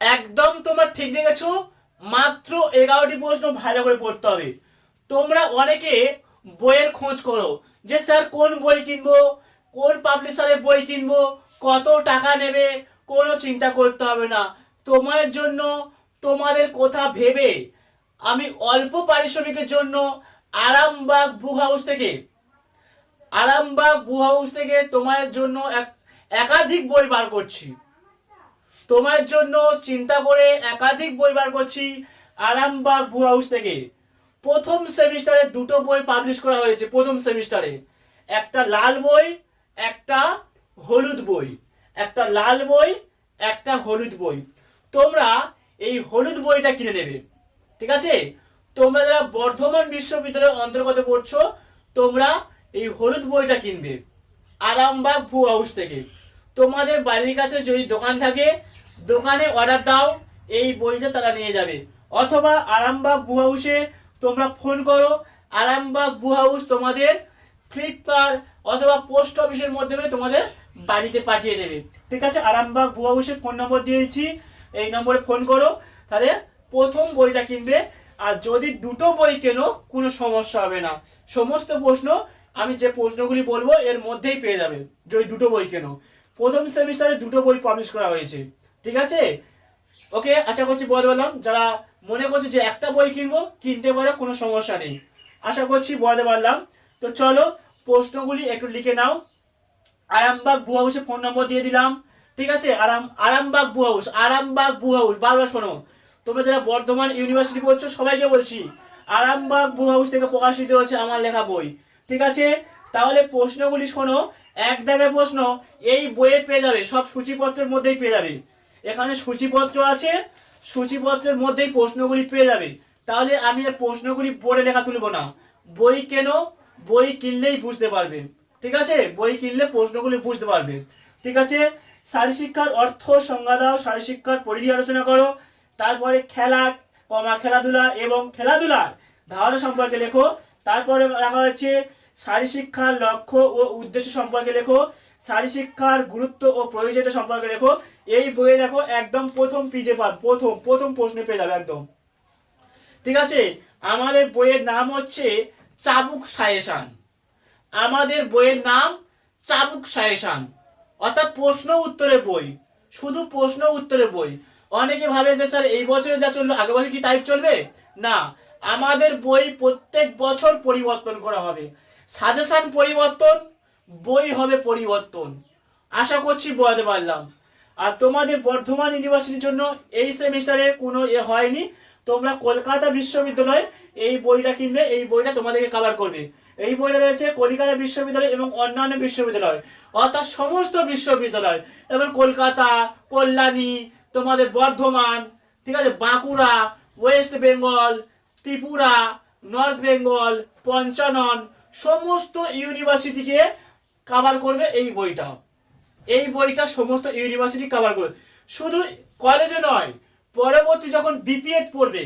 একদম তোমার ঠিক দেখেছ? মাত্র এগারোটি প্রশ্ন ভালো করে পড়তে হবে। তোমরা অনেকে বইয়ের খোঁজ করো যে, স্যার, কোন বই কিনবো? কোন পাবলিশারের বই কিনবো? কত টাকা নেবে? কোনো চিন্তা করতে হবে না। তোমার জন্য তোমাদের কথা ভেবে আমি অল্প পারিশ্রমিকের জন্য আরামবাগ বুক হাউস থেকে, আরামবাগ বুক হাউস থেকে তোমার জন্য এক- একাধিক বই বার করছি। তোমার জন্য চিন্তা করে একাধিক বই বার করছি আরামবাগ বুক হাউস থেকে। প্রথম সেমিস্টারে দুটো বই পাবলিশ করা হয়েছে প্রথম সেমিস্টারে। একটা লাল বই, একটা হলুদ বই। একটা লাল বই, একটা হলুদ বই। তোমরা এই হলুদ বইটা কিনে নেবে। ঠিক আছে? তোমরা যারা বর্ধমান বিশ্ববিদ্যালয়ের অন্তর্গত পড়ছো, তোমরা এই হলুদ বইটা কিনবে। আরামবাগ ভু হাউস থেকে। তোমাদের বাড়ির কাছে যদি দোকান থাকে, দোকানে অর্ডার দাও, এই বইটা তারা নিয়ে যাবে। অথবা আরামবাগ ভু হাউসে তোমরা ফোন করো, আরামবাগ ভু হাউস তোমাদের ফ্লিপকার্ট অথবা পোস্ট অফিসের মাধ্যমে তোমাদের বাড়িতে পাঠিয়ে দেবে। ঠিক আছে? আরামবাগ ভু হাউসে ফোন নম্বর দিয়েছি, এই নম্বরে ফোন করো, তাহলে প্রথম বইটা কিনবে। আর যদি দুটো বই কেনো, কোনো সমস্যা হবে না। সমস্ত প্রশ্ন আমি যে প্রশ্নগুলি বলব, এর মধ্যেই পেয়ে যাবে, যদি দুটো বই কেনো। প্রথম সেমিস্টারে দুটো বই পাবলিশ করা হয়েছে। ঠিক আছে? ওকে, আশা করছি বলতে পারলাম। যারা মনে করছে যে একটা বই কিনবো, কিনতে পারো, কোনো সমস্যা নেই। আশা করছি বলতে পারলাম। তো চলো, প্রশ্নগুলি একটু লিখে নাও। আরামবাগ বু হাউসে ফোন নম্বর দিয়ে দিলাম। ঠিক আছে? আরাম আরামবাগ বু হাউস, আরামবাগ বু হাউস। বারবার শোনো। তোমরা যারা বর্ধমান ইউনিভার্সিটি পড়ছো, সবাইকে বলছি, আরামবাগ বু হাউস থেকে প্রকাশিত হচ্ছে আমার লেখা বই। ঠিক আছে? তাহলে প্রশ্নগুলি শোনো। এক দাগের প্রশ্ন, এই বইয়ে পেয়ে যাবে, সব সূচিপত্রের মধ্যেই পেয়ে যাবে। এখানে সূচিপত্র আছে, সূচিপত্রের মধ্যেই প্রশ্নগুলি পেয়ে যাবে। তাহলে আমি আর প্রশ্নগুলি বোর্ডে লেখা তুলব না। বই কেন? বই কিনলেই বুঝতে পারবে। ঠিক আছে? বই কিনলে প্রশ্নগুলি বুঝতে পারবে। ঠিক আছে? শারীরশিক্ষার অর্থ সংজ্ঞা দাও শারীরশিক্ষার পরিধি আলোচনা করো। তারপরে খেলা, কমা খেলাধুলা এবং খেলাধুলার ধারণা সম্পর্কে লেখো। তারপরে লেখা হচ্ছে শারীরশিক্ষার লক্ষ্য ও উদ্দেশ্য সম্পর্কে লেখো শারীরশিক্ষার গুরুত্ব ও প্রয়োজনীয়তা সম্পর্কে লেখো। এই বইয়ে দেখো একদম প্রথম পিজে পাব প্রথম প্রথম প্রশ্নে পেয়ে যাবে একদম। ঠিক আছে? আমাদের বইয়ের নাম হচ্ছে চাবুক সায়েশান। আমাদের বইয়ের নাম চাবুক সায়েশান। অর্থাৎ প্রশ্ন উত্তরের বই, শুধু প্রশ্ন উত্তরের বই। অনেকে ভাবে যে, স্যার, এই বছরে যা চলল আগের বছর কি টাইপ চলবে? না আমাদের বই প্রত্যেক বছর পরিবর্তন করা হবে। সাজেশান পরিবর্তন, বই হবে পরিবর্তন। আশা করছি বলাতে পারলাম। আর তোমাদের বর্ধমান ইউনিভার্সিটির জন্য এই সেমিস্টারে কোনো এ হয়নি। তোমরা কলকাতা বিশ্ববিদ্যালয় এই বইটা কিনবে, এই বইটা তোমাদেরকে কভার করবে। এই বইটা রয়েছে কলকাতা বিশ্ববিদ্যালয় এবং অন্যান্য বিশ্ববিদ্যালয়। অর্থাৎ সমস্ত বিশ্ববিদ্যালয়। যেমন কলকাতা, কল্যাণী, তোমাদের বর্ধমান, ঠিক আছে, বাঁকুড়া, ওয়েস্ট বেঙ্গল ত্রিপুরা, নর্থ বেঙ্গল, পঞ্চানন, সমস্ত ইউনিভার্সিটিকে কাভার করবে এই বইটা। এই বইটা সমস্ত ইউনিভার্সিটি কভার করবে। শুধু কলেজে নয়, পরবর্তী যখন বিপিএড পড়বে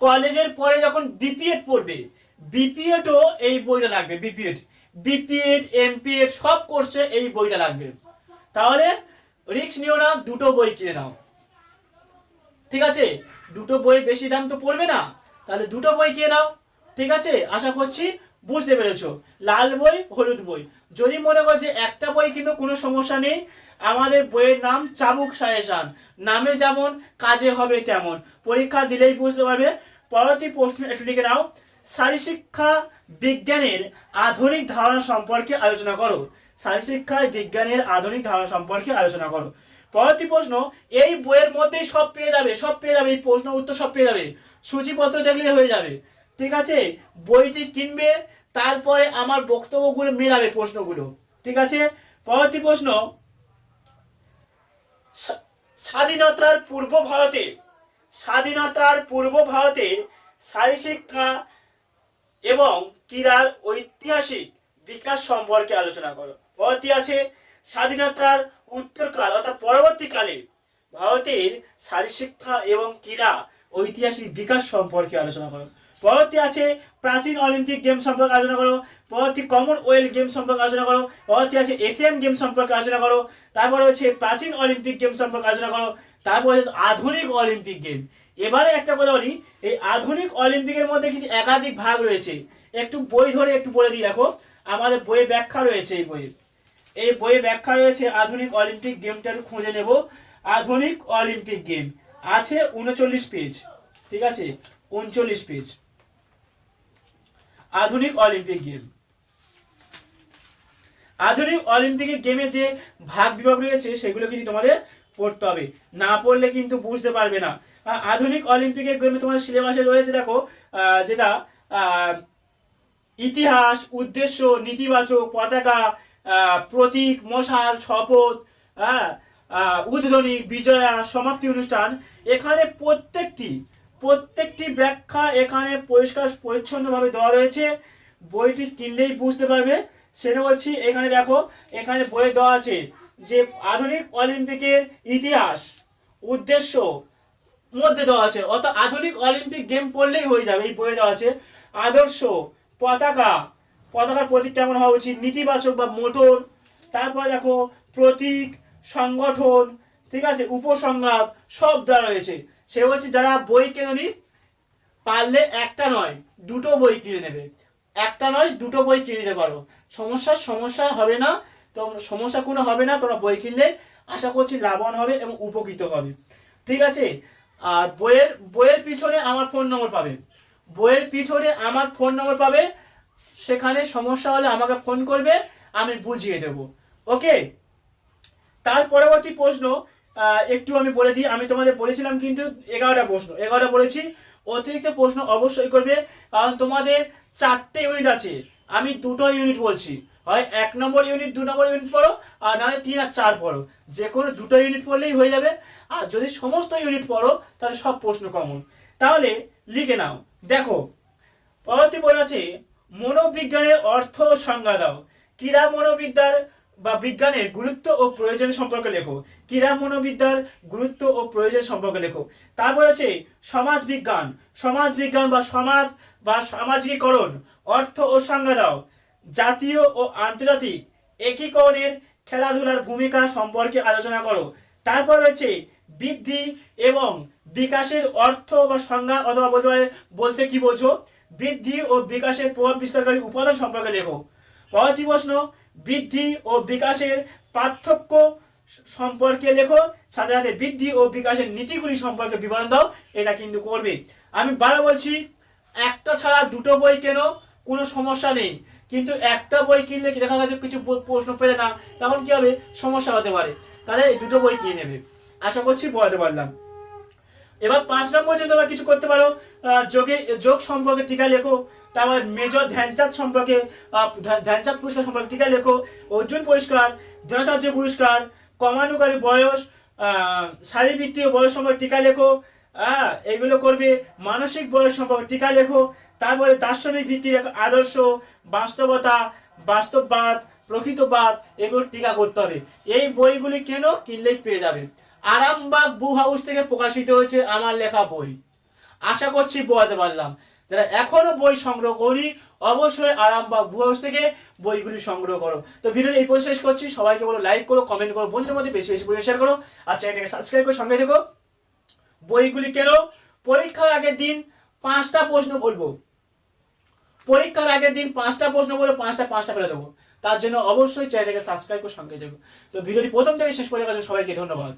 কলেজের পরে যখন বিপিএড পড়বে বিপিএডও এই বইটা লাগবে বিপিএড বিপিএড এমপিএড সব কোর্সে এই বইটা লাগবে। তাহলে রিক্স নিও না, দুটো বই কিনে নাও। ঠিক আছে? দুটো বই বেশি দাম তো পড়বে না। তাহলে দুটো বই কিনে নাও। ঠিক আছে? আশা করছি বুঝতে পেরেছ। লাল বই, হলুদ বই। যদি মনে করো যে একটা বই কিন্তু কোনো সমস্যা নেই। আমাদের বইয়ের নাম চাবুক সায়েসান নামে যেমন, কাজে হবে তেমন। পরীক্ষা দিলেই বুঝতে পারবে। পরবর্তী প্রশ্ন একটু লিখে নাও। শারীরশিক্ষা বিজ্ঞানের আধুনিক ধারণা সম্পর্কে আলোচনা করো। শারীরশিক্ষায় বিজ্ঞানের আধুনিক ধারণা সম্পর্কে আলোচনা করো। পরবর্তী প্রশ্ন, এই বইয়ের মধ্যেই সব পেয়ে যাবে, সব পেয়ে যাবে, এই প্রশ্ন উত্তর সব পেয়ে যাবে। সূচিপত্র দেখলে হয়ে যাবে। ঠিক আছে? বইটি কিনবে, তারপরে আমার বক্তব্যগুলো মেলাবে প্রশ্নগুলো। ঠিক আছে? পরবর্তী প্রশ্ন স্বাধীনতার পূর্ব ভারতে, স্বাধীনতার পূর্ব ভারতে শারীরশিক্ষা এবং ক্রীড়ার ঐতিহাসিক বিকাশ সম্পর্কে আলোচনা করো। পরবর্তী আছে স্বাধীনতার উত্তরকাল অর্থাৎ পরবর্তীকালে ভারতের শারীরশিক্ষা এবং ক্রীড়া ঐতিহাসিক বিকাশ সম্পর্কে আলোচনা করো। পরবর্তী আছে প্রাচীন অলিম্পিক গেম সম্পর্কে আলোচনা করো, পরবর্তী কমনওয়েলথ গেম সম্পর্কে আলোচনা করো, পরবর্তী আছে এশিয়ান গেম সম্পর্কে আলোচনা করো, তারপরে হচ্ছে প্রাচীন অলিম্পিক গেম সম্পর্কে আলোচনা করো, তারপরে হচ্ছে আধুনিক অলিম্পিক গেম। এবারে একটা কথা বলি, এই আধুনিক অলিম্পিকের মধ্যে কিন্তু একাধিক ভাগ রয়েছে। একটু বই ধরে একটু বলে দিই, দেখো, আমাদের বইয়ে ব্যাখ্যা রয়েছে এই বইয়ে এই বইয়ে ব্যাখ্যা রয়েছে আধুনিক অলিম্পিক গেমটা খুঁজে নেব। আধুনিক অলিম্পিক গেম। আছে উনচল্লিশ পেজ। ঠিক আছে? উনচল্লিশ পেজ। আধুনিক অলিম্পিক গেম। আধুনিক অলিম্পিকের গেমে যে ভাগ বিভাগ রয়েছে, সেগুলো কিন্তু তোমাদের পড়তে হবে। না পড়লে কিন্তু বুঝতে পারবে না। আধুনিক অলিম্পিকের গেমে তোমাদের সিলেবাসে রয়েছে, দেখো যেটা ইতিহাস, উদ্দেশ্য, নেতিবাচক, পতাকা প্রতীক, মশাল, শপথ হ্যাঁ উদ্বোধনী, বিজয়া, সমাপ্তি অনুষ্ঠান। এখানে প্রত্যেকটি প্রত্যেকটি ব্যাখ্যা এখানে পরিষ্কার, পরিচ্ছন্নভাবে দেওয়া রয়েছে। বইটি কিনলেই বুঝতে পারবে। সেটা বলছি, এখানে দেখো, এখানে বই দেওয়া আছে যে আধুনিক অলিম্পিকের ইতিহাস, উদ্দেশ্য মধ্যে দেওয়া আছে। অর্থাৎ আধুনিক অলিম্পিক গেম পড়লেই হয়ে যাবে, এই বইয়ে দেওয়া আছে। আদর্শ, পতাকা পতাকার প্রতীক কেমন হওয়া উচিত। নেতিবাচক বা মোটর। তারপরে দেখো, প্রতীক, সংগঠন, ঠিক আছে, উপসংহার, সব দেওয়া রয়েছে। সে বলছে যারা বই কেননি, পারলে একটা নয়, দুটো বই কিনে নেবে। একটা নয়, দুটো বই কিনে নিতে পারো। সমস্যার সমস্যা হবে না। তো সমস্যা কোনো হবে না, তোমরা বই কিনলে আশা করছি লাভবান হবে এবং উপকৃত হবে। ঠিক আছে? আর বইয়ের বইয়ের পিছনে আমার ফোন নম্বর পাবে। বইয়ের পিছনে আমার ফোন নম্বর পাবে। সেখানে সমস্যা হলে আমাকে ফোন করবে, আমি বুঝিয়ে দেবো। ওকে তার পরবর্তী প্রশ্ন একটু আমি বলে দিই, আমি তোমাদের বলেছিলাম কিন্তু এগারোটা প্রশ্ন। এগারোটা বলেছি, অতিরিক্ত প্রশ্ন অবশ্যই করবে, কারণ তোমাদের চারটে ইউনিট আছে। আমি দুটো ইউনিট বলছি। হয় এক নম্বর ইউনিট দু নম্বর ইউনিট পড়ো, আর নাহলে তিন আর চার পড়ো। যে কোনো দুটো ইউনিট পড়লেই হয়ে যাবে। আর যদি সমস্ত ইউনিট পড়ো, তাহলে সব প্রশ্ন কমন তাহলে লিখে নাও। দেখো, পরবর্তী বই আছে মনোবিজ্ঞানের অর্থ সংজ্ঞা দাও। ক্রীড়া মনোবিদ্যার বা বিজ্ঞানের গুরুত্ব ও প্রয়োজন সম্পর্কে লেখো। ক্রীড়া মনোবিদ্যার গুরুত্ব ও প্রয়োজন সম্পর্কে লেখো। তারপর আছে সমাজ বিজ্ঞান। সমাজ বিজ্ঞান বা সমাজ বা সামাজিকীকরণ। অর্থ ও সংজ্ঞা দাও। জাতীয় ও আন্তর্জাতিক একীকরণের খেলাধুলার ভূমিকা সম্পর্কে আলোচনা করো। তারপর রয়েছে বৃদ্ধি এবং বিকাশের অর্থ বা সংজ্ঞা অথবা বলতে পারে, বলতে কি বোঝো? বৃদ্ধি ও বিকাশের প্রভাব বিস্তারকারী উপাদান সম্পর্কে লেখো। পরবর্তী প্রশ্ন, বৃদ্ধি ও বিকাশের পার্থক্য সম্পর্কে লেখো। সাথে সাথে বৃদ্ধি ও বিকাশের নীতিগুলি সম্পর্কে বিবরণ দাও, এটা কিন্তু করবে। আমি বারো বলছি, একটা ছাড়া দুটো বই কেন? কোনো সমস্যা নেই। কিন্তু একটা বই কিনলে দেখা গেছে কিছু প্রশ্ন পেলে না, তখন কি হবে? সমস্যা হতে পারে। তাহলে দুটো বই কিনে নেবে? আশা করছি বোঝাতে পারলাম। এবার পাঁচ নম্বর যে তোমরা কিছু করতে পারো যোগে, যোগ সম্পর্কে টিকা লেখো, তারপর মেজর ধ্যানচাঁদ সম্পর্কে ধ্যানচাঁদ পুরস্কার সম্পর্কে টিকা লেখো, অর্জুন পুরস্কার, দ্রোণাচার্য পুরস্কার, কমানুকারী বয়স শারীরবৃত্তীয় বয়স সম্পর্কে টিকা লেখো হ্যাঁ এইগুলো করবে মানসিক বয়স সম্পর্কে টিকা লেখো, তারপরে দার্শনিক ভিত্তি এক আদর্শ, বাস্তবতা, বাস্তববাদ, প্রকৃতবাদ এগুলো টিকা করতে হবে। এই বইগুলি কেন কিনলেই পেয়ে যাবে? আরামবাগ বু হাউস থেকে প্রকাশিত হয়েছে আমার লেখা বই। আশা করছি বোঝাতে পারলাম। যারা এখনও বই সংগ্রহ করি অবশ্যই আরামবাগ বু হাউস থেকে বইগুলি সংগ্রহ করো। তো ভিডিও এই পর্যন্ত শেষ করছি। সবাইকে বলো লাইক করো কমেন্ট করো, বন্ধুদের মধ্যে বেশি বেশি করে শেয়ার করো, আর চ্যানেলটাকে সাবস্ক্রাইব করে সঙ্গে থেকো। বইগুলি কেন? পরীক্ষার আগের দিন পাঁচটা প্রশ্ন বলব। পরীক্ষার আগের দিন পাঁচটা প্রশ্ন বলে পাঁচটা পাঁচটা করে দেবো। তার জন্য অবশ্যই চ্যানেলটাকে সাবস্ক্রাইব করে সঙ্গে দেবো তো ভিডিওটি প্রথম থেকে শেষ পর্যন্ত সবাইকে ধন্যবাদ।